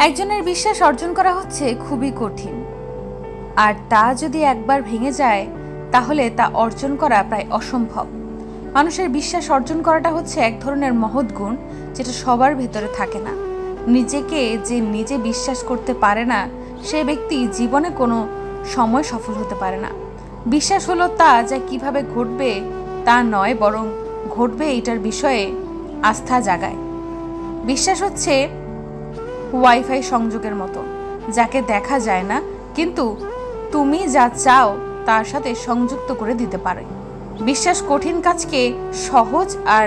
একজনের বিশ্বাস অর্জন করা হচ্ছে খুবই কঠিন। আর তা যদি একবার ভেঙে যায়, তাহলে তা অর্জন করা প্রায় অসম্ভব। মানুষের বিশ্বাস অর্জন করাটা হচ্ছে এক ধরনের মহৎ গুণ যেটা সবার ভেতরে থাকে না। নিজেকে যে নিজে বিশ্বাস করতে পারে না, সে ব্যক্তি জীবনে কোনো সময় সফল হতে পারে না। বিশ্বাস হলো তা যা কীভাবে ঘটবে তা নয়, বরং ঘটবে এটার বিষয়ে আস্থা জাগায়। বিশ্বাস হচ্ছে ওয়াইফাই সংযোগের মতো, যাকে দেখা যায় না, কিন্তু তুমি যা চাও তার সাথে সংযুক্ত করে দিতে পারে। বিশ্বাস কঠিন কাজকে সহজ আর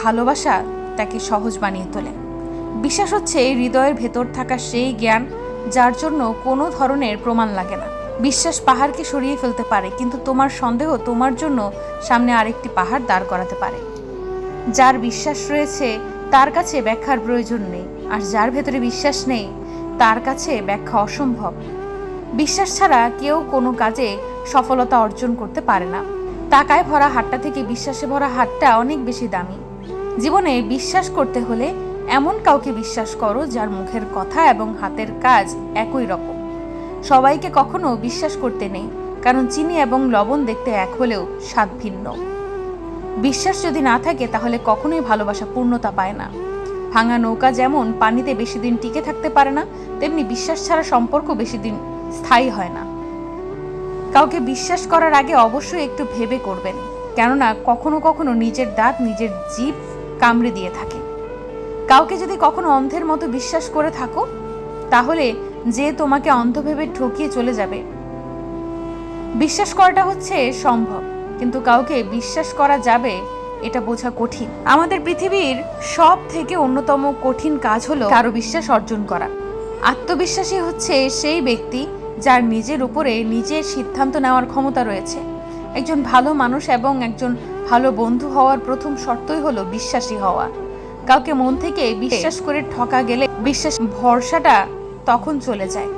ভালোবাসা তাকে সহজ বানিয়ে তোলে। বিশ্বাস হচ্ছে হৃদয়ের ভেতর থাকা সেই জ্ঞান যার জন্য কোনো ধরনের প্রমাণ লাগে না। বিশ্বাস পাহাড়কে সরিয়ে ফেলতে পারে, কিন্তু তোমার সন্দেহ তোমার জন্য সামনে আরেকটি পাহাড় দাঁড় করাতে পারে। যার বিশ্বাস রয়েছে তার কাছে ব্যাখ্যার প্রয়োজন নেই, আর যার ভেতরে বিশ্বাস নেই, তার কাছে ব্যাখ্যা অসম্ভব। বিশ্বাস ছাড়া কেউ কোনো কাজে সফলতা অর্জন করতে পারে না। টাকায় ভরা হাটটা থেকে বিশ্বাসে ভরা হাটটা অনেক বেশি দামি। জীবনে বিশ্বাস করতে হলে এমন কাউকে বিশ্বাস করো যার মুখের কথা এবং হাতের কাজ একই রকম। সবাইকে কখনো বিশ্বাস করতে নেই, কারণ চিনি এবং লবণ দেখতে এক হলেও স্বাদ ভিন্ন। বিশ্বাস যদি না থাকে, তাহলে কখনোই ভালোবাসা পূর্ণতা পায় না। ভাঙা নৌকা যেমন পানিতে বেশি দিন টিকে থাকতে পারে না, তেমনি বিশ্বাস ছাড়া সম্পর্ক বেশি দিন স্থায়ী হয় না। কাউকে বিশ্বাস করার আগে অবশ্যই একটু ভেবে করবেন, কেননা কখনো কখনো নিজের দাঁত নিজের জীব কামড়ে দিয়ে থাকে। কাউকে যদি কখনো অন্ধের মতো বিশ্বাস করে থাকো, তাহলে যে তোমাকে অন্ধ ভেবে ঠকিয়ে চলে যাবে। বিশ্বাস করাটা হচ্ছে সম্ভব। কিন্তু কাউকে বিশ্বাস করা যাবে, এটা বোঝা কঠিন। আমাদের পৃথিবীর সব থেকে অন্যতম কঠিন কাজ হলো কারও বিশ্বাস অর্জন করা। আত্মবিশ্বাসী হচ্ছে সেই ব্যক্তি যার নিজের উপরে নিজের সিদ্ধান্ত নেওয়ার ক্ষমতা রয়েছে। একজন ভালো মানুষ এবং একজন ভালো বন্ধু হওয়ার প্রথম শর্তই হলো বিশ্বাসী হওয়া। কাউকে মন থেকে বিশ্বাস করে ঠকা গেলে বিশ্বাস ভরসাটা তখন চলে যায়।